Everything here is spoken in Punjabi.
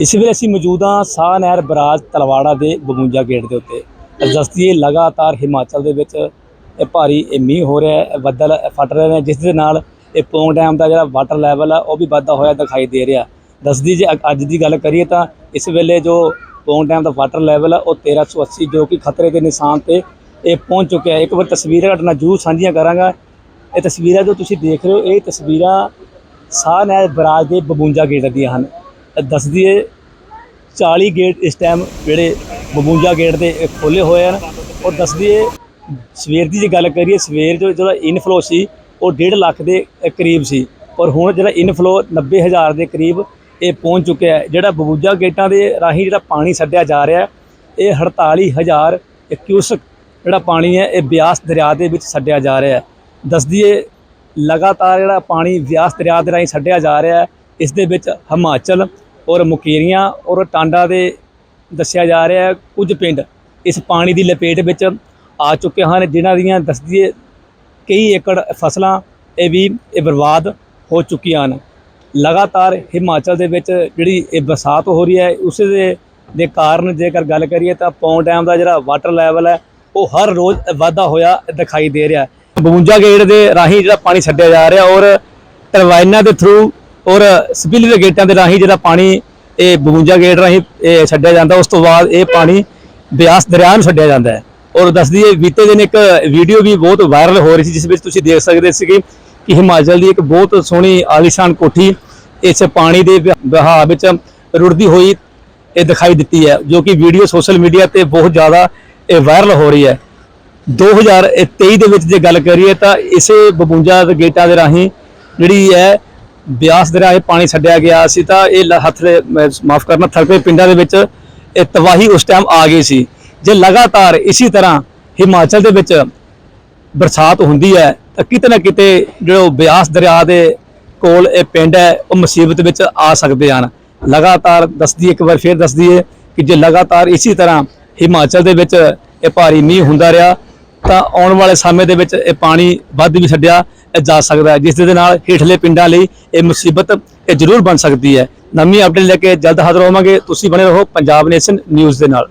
ਇਸ ਵੇਲੇ ਅਸੀਂ ਮੌਜੂਦ ਹਾਂ ਸਾਹ ਨਹਿਰ ਬਰਾਜ ਤਲਵਾੜਾ ਦੇ ਬਮੂੰਜਾ ਗੇਟ ਦੇ ਉੱਤੇ। ਦਸਤੀਏ ਲਗਾਤਾਰ ਹਿਮਾਚਲ ਦੇ ਵਿੱਚ ਇਹ ਭਾਰੀ ਇਹ ਮੀਂਹ ਹੋ ਰਿਹਾ ਹੈ, ਬੱਦਲ ਫਟ ਰਹੇ ਨੇ, ਜਿਸ ਦੇ ਨਾਲ ਇਹ ਪੌਂਗ ਡੈਮ ਦਾ ਜਿਹੜਾ ਵਾਟਰ ਲੈਵਲ ਆ, ਉਹ ਵੀ ਵੱਧਦਾ ਹੋਇਆ ਦਿਖਾਈ ਦੇ ਰਿਹਾ। ਦੱਸਦੀ ਜੇ ਅ- ਅੱਜ ਦੀ ਗੱਲ ਕਰੀਏ ਤਾਂ ਇਸ ਵੇਲੇ ਜੋ ਪੌਂਗ ਡੈਮ ਦਾ ਵਾਟਰ ਲੈਵਲ ਆ, ਉਹ 1380 ਜੋ ਕਿ ਖਤਰੇ ਦੇ ਨਿਸ਼ਾਨ ਤੇ ਇਹ ਪਹੁੰਚ ਚੁੱਕਿਆ ਹੈ। ਇੱਕ ਵਾਰ ਤਸਵੀਰਾਂ ਘਟਨਾ ਜੂ ਸਾਂਝੀਆਂ ਕਰਾਂਗਾ। ਇਹ ਤਸਵੀਰਾਂ ਜੋ ਤੁਸੀਂ ਦੇਖ ਰਹੇ ਹੋ, ਇਹ ਤਸਵੀਰਾਂ ਸਾਹ ਨਹਿਰ ਬਰਾਜ ਦੇ ਬਬੂੰਜਾ ਗੇਟ ਦੀਆਂ ਹਨ। ਦੱਸਦੀ ਹੈ 40 ਗੇਟ ਇਸ ਟਾਈਮ ਜਿਹੜੇ ਬਬੂੰਜਾ ਗੇਟ ਦੇ ਖੋਲੇ ਹੋਏ ਹਨ। ਔਰ ਦੱਸਦੀ ਹੈ ਸਵੇਰ ਦੀ ਜੇ ਗੱਲ ਕਰੀਏ ਸਵੇਰ ਜੋ ਜਿਹੜਾ ਇਨਫਲੋ ਸੀ ਉਹ 1.5 ਲੱਖ ਦੇ ਕਰੀਬ ਸੀ। ਔਰ ਹੁਣ ਜਿਹੜਾ ਇਨਫਲੋ 90000 ਦੇ ਕਰੀਬ ਇਹ ਪਹੁੰਚ ਚੁੱਕਿਆ ਹੈ। ਜਿਹੜਾ ਬਬੂਜਾ ਗੇਟਾਂ ਦੇ ਰਾਹੀਂ ਜਿਹੜਾ ਪਾਣੀ ਛੱਡਿਆ ਜਾ ਰਿਹਾ ਹੈ, ਇਹ 48000 ਕਿਊਸਕ ਜਿਹੜਾ ਪਾਣੀ ਹੈ ਇਹ ਬਿਆਸ ਦਰਿਆ ਦੇ ਵਿੱਚ ਛੱਡਿਆ ਜਾ ਰਿਹਾ ਹੈ। ਦੱਸਦੀ ਹੈ ਲਗਾਤਾਰ ਜਿਹੜਾ ਪਾਣੀ ਬਿਆਸ ਦਰਿਆ ਦੇ ਰਾਹੀਂ ਛੱਡਿਆ ਜਾ ਰਿਹਾ ਹੈ ਇਸ ਦੇ ਵਿੱਚ ਹਿਮਾਚਲ ਔਰ ਮੁਕੇਰੀਆਂ ਔਰ ਟਾਂਡਾ ਦੇ ਦੱਸਿਆ ਜਾ ਰਿਹਾ ਹੈ, ਕੁਝ ਪਿੰਡ ਇਸ ਪਾਣੀ ਦੀ ਲਪੇਟ ਵਿੱਚ ਆ ਚੁੱਕੇ ਹਨ, ਜਿਨ੍ਹਾਂ ਦੀਆਂ ਦੱਸਦੀ ਕਈ ਏਕੜ ਫਸਲਾਂ ਇਹ ਵੀ ਇਹ ਬਰਬਾਦ ਹੋ ਚੁੱਕੀਆਂ ਹਨ। ਲਗਾਤਾਰ ਹਿਮਾਚਲ ਦੇ ਵਿੱਚ ਜਿਹੜੀ ਇਹ ਬਰਸਾਤ ਹੋ ਰਹੀ ਹੈ, ਉਸੇ ਦੇ ਦੇ ਕਾਰਨ ਜੇਕਰ ਗੱਲ ਕਰੀਏ ਤਾਂ ਪੌਂਗ ਡੈਮ ਦਾ ਜਿਹੜਾ ਵਾਟਰ ਲੈਵਲ ਹੈ, ਉਹ ਹਰ ਰੋਜ਼ ਵਾਧਾ ਹੋਇਆ ਦਿਖਾਈ ਦੇ ਰਿਹਾ ਹੈ। 52 ਗੇਟ ਦੇ ਰਾਹੀਂ ਜਿਹੜਾ ਪਾਣੀ ਛੱਡਿਆ ਜਾ ਰਿਹਾ ਔਰ ਟਰਬਾਈਨਾਂ ਦੇ ਥਰੂ ਔਰ ਸਪਿਲ ਗੇਟਾਂ ਦੇ ਰਾਹੀਂ ਜਿਹੜਾ ਪਾਣੀ ਇਹ 52 ਗੇਟ ਰਾਹੀਂ ਇਹ ਛੱਡਿਆ ਜਾਂਦਾ, ਉਸ ਤੋਂ ਬਾਅਦ ਇਹ ਪਾਣੀ ਬਿਆਸ ਦਰਿਆ ਨੂੰ ਛੱਡਿਆ ਜਾਂਦਾ ਹੈ। ਔਰ ਦੱਸਦੀ ਹੈ ਬੀਤੇ ਦਿਨ ਇੱਕ ਵੀਡੀਓ ਵੀ ਬਹੁਤ ਵਾਇਰਲ ਹੋ ਰਹੀ ਸੀ, ਜਿਸ ਵਿੱਚ ਤੁਸੀਂ ਦੇਖ ਸਕਦੇ ਸੀ ਕਿ ਹਿਮਾਚਲ ਦੀ ਇੱਕ ਬਹੁਤ ਸੋਹਣੀ ਆਲੀਸ਼ਾਨ ਕੋਠੀ ਇਸ ਪਾਣੀ ਦੇ ਵਿ- ਵਹਾਅ ਵਿੱਚ ਰੁੜਦੀ ਹੋਈ ਇਹ ਦਿਖਾਈ ਦਿੱਤੀ ਹੈ, ਜੋ ਕਿ ਵੀਡੀਓ ਸੋਸ਼ਲ ਮੀਡੀਆ ਤੇ ਬਹੁਤ ਜ਼ਿਆਦਾ ਇਹ ਵਾਇਰਲ ਹੋ ਰਹੀ ਹੈ। 2023 ਦੇ ਵਿੱਚ ਜੇ ਗੱਲ ਕਰੀਏ ਤਾਂ ਇਸੇ 52 ਗੇਟਾਂ ਦੇ ਰਾਹੀਂ ਜਿਹੜੀ ਹੈ ਬਿਆਸ ਦਰਿਆ ਇਹ ਪਾਣੀ ਛੱਡਿਆ ਗਿਆ ਸੀ ਤਾਂ ਇਹ ਲ- ਹੱਥਲੇ ਮਾਫ ਕਰਨਾ ਥਲਪੇ ਪਿੰਡਾਂ ਦੇ ਵਿੱਚ ਇਹ ਤਬਾਹੀ ਉਸ ਟਾਈਮ ਆ ਗਈ ਸੀ। ਜੇ ਲਗਾਤਾਰ ਇਸੇ ਤਰ੍ਹਾਂ ਹਿਮਾਚਲ ਦੇ ਵਿੱਚ ਬਰਸਾਤ ਹੁੰਦੀ ਹੈ, ਤਾਂ ਕਿਤੇ ਨਾ ਕਿਤੇ ਜਿਹੜਾ ਬਿਆਸ ਦਰਿਆ ਦੇ ਕੋਲ ਇਹ ਪਿੰਡ ਹੈ, ਉਹ ਮੁਸੀਬਤ ਵਿੱਚ ਆ ਸਕਦੇ ਹਨ। ਲਗਾਤਾਰ ਦੱਸਦੀ ਇੱਕ ਵਾਰ ਫੇਰ ਦੱਸਦੀ ਹੈ ਕਿ ਜੇ ਲਗਾਤਾਰ ਇਸੇ ਤਰ੍ਹਾਂ ਹਿਮਾਚਲ ਦੇ ਵਿੱਚ ਇਹ ਭਾਰੀ ਮੀਂਹ ਹੁੰਦਾ ਰਿਹਾ ਤਾਂ ਆਉਣ ਵਾਲੇ ਸਮੇਂ ਦੇ ਵਿੱਚ ਇਹ ਪਾਣੀ ਵੱਧ ਵੀ ਛੱਡਿਆ ਜਾ ਸਕਦਾ ਹੈ, ਜਿਸ ਦੇ ਨਾਲ ਹੇਠਲੇ ਪਿੰਡਾਂ ਲਈ ਇਹ ਮੁਸੀਬਤ ਇਹ ਜ਼ਰੂਰ ਬਣ ਸਕਦੀ ਹੈ। ਨਵੀਂ ਅਪਡੇਟ ਲੈ ਕੇ ਜਲਦ ਹਾਜ਼ਰ ਹੋਵਾਂਗੇ। ਤੁਸੀਂ ਬਣੇ ਰਹੋ ਪੰਜਾਬ ਨੇਸ਼ਨ ਨਿਊਜ਼ ਦੇ ਨਾਲ।